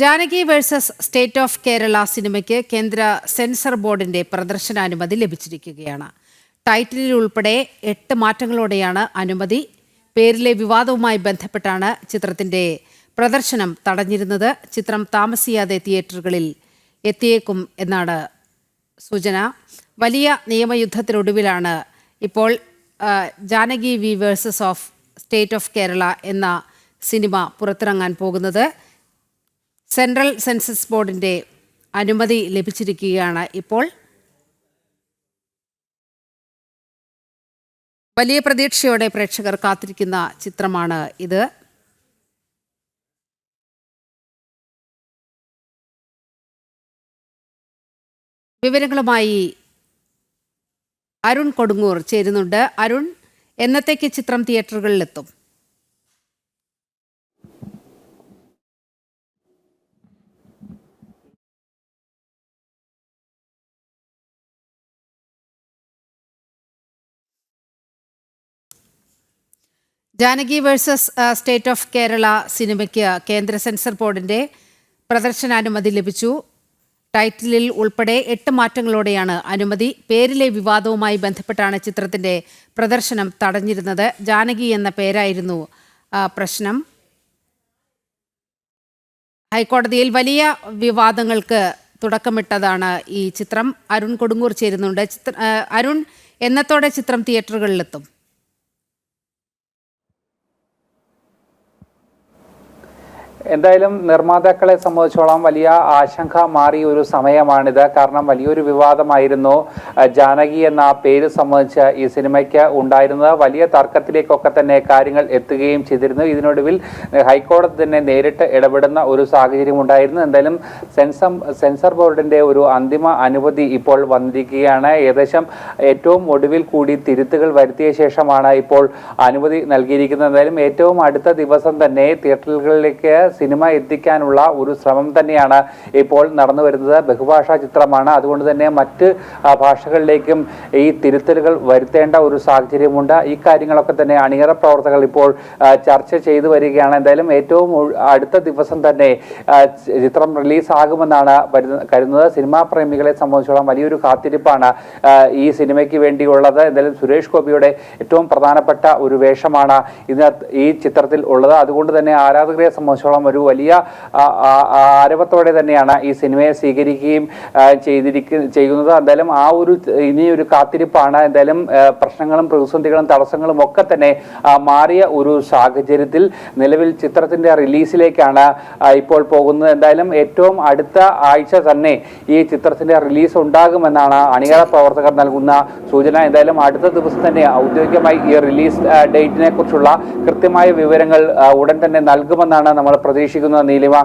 Janaki versus state of Kerala സിനിമയ്ക്ക് കേന്ദ്ര sensor ബോർഡിന്റെ പ്രദർശനാനുമതി ലഭിച്ചിരിക്കുകയാണ്. ടൈറ്റിലിൽ ഉൾപ്പെടെ എട്ട് മാറ്റങ്ങളോടെയാണ് അനുമതി. പേരിലെ വിവാദവുമായി ബന്ധപ്പെട്ടാണ് ചിത്രത്തിന്റെ പ്രദർശനം തടഞ്ഞിരുന്നത്. ചിത്രം താമസിയാതെ തിയേറ്ററുകളിൽ എത്തിയേക്കും എന്നാണ് സൂചന. വലിയ നിയമയുദ്ധത്തിനൊടുവിലാണ് ഇപ്പോൾ Janaki V versus of state of Kerala എന്ന സിനിമ പുറത്തിറങ്ങാൻ പോകുന്നത്. സെൻട്രൽ സെൻസസ് ബോർഡിന്റെ അനുമതി ലഭിച്ചിരിക്കുകയാണ് ഇപ്പോൾ. വലിയ പ്രതീക്ഷയോടെ പ്രേക്ഷകർ കാത്തിരിക്കുന്ന ചിത്രമാണ് ഇത്. വിവരങ്ങളുമായി അരുൺ കൊടുങ്ങൂർ ചേരുന്നുണ്ട്. അരുൺ എന്നത്തേക്ക് ചിത്രം തിയേറ്ററുകളിലെത്തും? Janaki versus state of Kerala സിനിമയ്ക്ക് കേന്ദ്ര സെൻസർ ബോർഡിന്റെ പ്രദർശനാനുമതി ലഭിച്ചു. ടൈറ്റിലിൽ ഉൾപ്പെടെ എട്ട് മാറ്റങ്ങളോടെയാണ് അനുമതി. പേരിലെ വിവാദവുമായി ബന്ധപ്പെട്ടാണ് ചിത്രത്തിന്റെ പ്രദർശനം തടഞ്ഞിരുന്നത്. ജാനകി എന്ന പേരായിരുന്നു പ്രശ്നം. ഹൈക്കോടതിയിൽ വലിയ വിവാദങ്ങൾക്ക് തുടക്കമിട്ടതാണ് ഈ ചിത്രം. അരുൺ കൊടുങ്ങൂർ ചേരുന്നുണ്ട്. ചിത്ര അരുൺ എന്നത്തോടെ ചിത്രം തിയേറ്ററുകളിലെത്തും. എന്തായാലും നിർമ്മാതാക്കളെ സംബന്ധിച്ചോളം വലിയ ആശങ്ക മാറി ഒരു സമയമാണിത്. കാരണം വലിയൊരു വിവാദമായിരുന്നു ജാനകി എന്ന പേര് സംബന്ധിച്ച് ഈ സിനിമയ്ക്ക് ഉണ്ടായിരുന്നത്. വലിയ തർക്കത്തിലേക്കൊക്കെ തന്നെ കാര്യങ്ങൾ എത്തുകയും ചെയ്തിരുന്നു. ഇതിനൊടുവിൽ ഹൈക്കോടതി തന്നെ നേരിട്ട് ഇടപെടുന്ന ഒരു സാഹചര്യം ഉണ്ടായിരുന്നു. എന്തായാലും സെൻസം സെൻസർ ബോർഡിന്റെ ഒരു അന്തിമ അനുമതി ഇപ്പോൾ വന്നിരിക്കുകയാണ്. ഏകദേശം ഏറ്റവും ഒടുവിൽ കൂടി തിരുത്തുകൾ വരുത്തിയ ശേഷമാണ് ഇപ്പോൾ അനുമതി നൽകിയിരിക്കുന്നത്. എന്തായാലും ഏറ്റവും അടുത്ത ദിവസം തന്നെ തിയേറ്ററുകളിലേക്ക് സിനിമ എത്തിക്കാനുള്ള ഒരു ശ്രമം തന്നെയാണ് ഇപ്പോൾ നടന്നു വരുന്നത്. ബഹുഭാഷാ ചിത്രമാണ്. അതുകൊണ്ട് തന്നെ മറ്റ് ഭാഷകളിലേക്കും ഈ തിരുത്തലുകൾ വരുത്തേണ്ട ഒരു സാഹചര്യമുണ്ട്. ഈ കാര്യങ്ങളൊക്കെ തന്നെ അണിയറ പ്രവർത്തകർ ഇപ്പോൾ ചർച്ച ചെയ്തു വരികയാണ്. എന്തായാലും ഏറ്റവും അടുത്ത ദിവസം തന്നെ ചിത്രം റിലീസ് ആകുമെന്നാണ് കരുതുന്നത്. സിനിമാ പ്രേമികളെ സംബന്ധിച്ചോളം വലിയൊരു കാത്തിരിപ്പാണ് ഈ സിനിമയ്ക്ക് വേണ്ടിയുള്ളത്. എന്തായാലും സുരേഷ് ഗോപിയുടെ ഏറ്റവും പ്രധാനപ്പെട്ട ഒരു വേഷമാണ് ഇതിനകത്ത് ഈ ചിത്രത്തിൽ ഉള്ളത്. അതുകൊണ്ട് തന്നെ ആരാധകരെ സംബന്ധിച്ചോളം ഒരു വലിയ ആരവത്തോടെ തന്നെയാണ് ഈ സിനിമയെ സ്വീകരിക്കുകയും ചെയ്തിരിക്കുക ചെയ്തിരിക്ക ചെയ്യുന്നത്. എന്തായാലും ആ ഒരു ഇനിയൊരു കാത്തിരിപ്പാണ്. എന്തായാലും പ്രശ്നങ്ങളും പ്രതിസന്ധികളും തടസ്സങ്ങളും ഒക്കെ തന്നെ മാറിയ ഒരു സാഹചര്യത്തിൽ നിലവിൽ ചിത്രത്തിന്റെ റിലീസിലേക്കാണ് ഇപ്പോൾ പോകുന്നത്. എന്തായാലും ഏറ്റവും അടുത്ത ആഴ്ച തന്നെ ഈ ചിത്രത്തിന്റെ റിലീസ് ഉണ്ടാകുമെന്നാണ് അണിയറ പ്രവർത്തകർ നൽകുന്ന സൂചന. എന്തായാലും അടുത്ത ദിവസം തന്നെ ഔദ്യോഗികമായി ഈ റിലീസ് ഡേറ്റിനെ കുറിച്ചുള്ള കൃത്യമായ വിവരങ്ങൾ ഉടൻ തന്നെ നൽകുമെന്നാണ് നമ്മൾ പ്രതീക്ഷിക്കുന്നത് നീലിമ.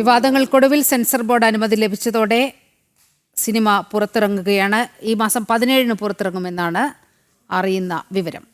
വിവാദങ്ങൾക്കൊടുവിൽ സെൻസർ ബോർഡ് അനുമതി ലഭിച്ചതോടെ സിനിമ പുറത്തിറങ്ങുകയാണ്. ഈ മാസം പതിനേഴിന് പുറത്തിറങ്ങുമെന്നാണ് അറിയുന്ന വിവരം.